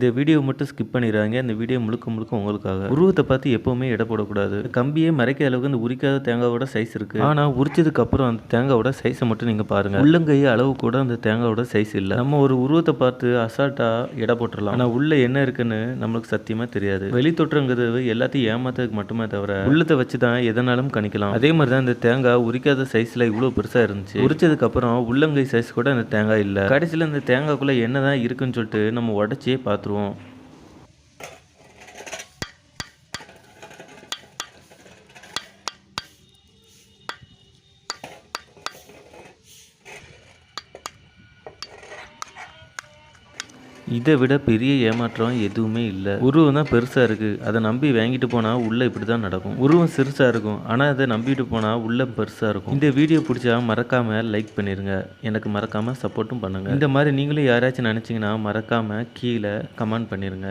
இந்த வீடியோ மட்டும் ஸ்கிப் பண்ணிடுறாங்க இந்த வீடியோ முழுக்க முழுக்க உங்களுக்காக. உருவத்தை பார்த்து எப்பவுமே எடை போடக்கூடாது. கம்பியே மறைக்க அளவுக்கு இந்த உரிக்காத தேங்காவோட சைஸ் இருக்கு. ஆனா உரிச்சதுக்கு அப்புறம் அந்த தேங்காவோட சைஸை மட்டும் நீங்க பாருங்க. உள்ளங்கை அளவு கூட அந்த தேங்காவோட சைஸ் இல்லை. நம்ம ஒரு உருவத்தை பார்த்து அசால்ட்டா எடை போட்டுடலாம் ஆனா உள்ள என்ன இருக்குன்னு நம்மளுக்கு சத்தியமா தெரியாது. வெளி எல்லாத்தையும் ஏமாத்துறதுக்கு மட்டுமே தவிர உள்ளத்தை வச்சு தான் எதனாலும் கணிக்கலாம். அதே மாதிரி தான் இந்த தேங்காய் உரிக்காத சைஸ்ல இவ்வளவு பெருசா இருந்துச்சு. உரிச்சதுக்கு அப்புறம் உள்ளங்கை சைஸ் கூட அந்த தேங்காய் இல்லை. கடைசியில் இந்த தேங்காய்க்குள்ள என்னதான் இருக்குன்னு சொல்லிட்டு நம்ம உடச்சியே பார்த்துருவோம். இதை விட பெரிய ஏமாற்றம் எதுவுமே இல்லை. உருவம் தான் பெருசாக இருக்குது அதை நம்பி வாங்கிட்டு போனால் உள்ளே இப்படி தான் நடக்கும். உருவம் சிறுசாக இருக்கும். ஆனால் அதை நம்பிட்டு போனால் உள்ளே பெருசாக இருக்கும். இந்த வீடியோ பிடிச்சா மறக்காமல் லைக் பண்ணிடுங்க எனக்கு மறக்காமல் சப்போர்ட்டும் பண்ணுங்கள் இந்த மாதிரி நீங்களும் யாராச்சும் நினச்சிங்கன்னா மறக்காமல் கீழே கமெண்ட் பண்ணிடுங்க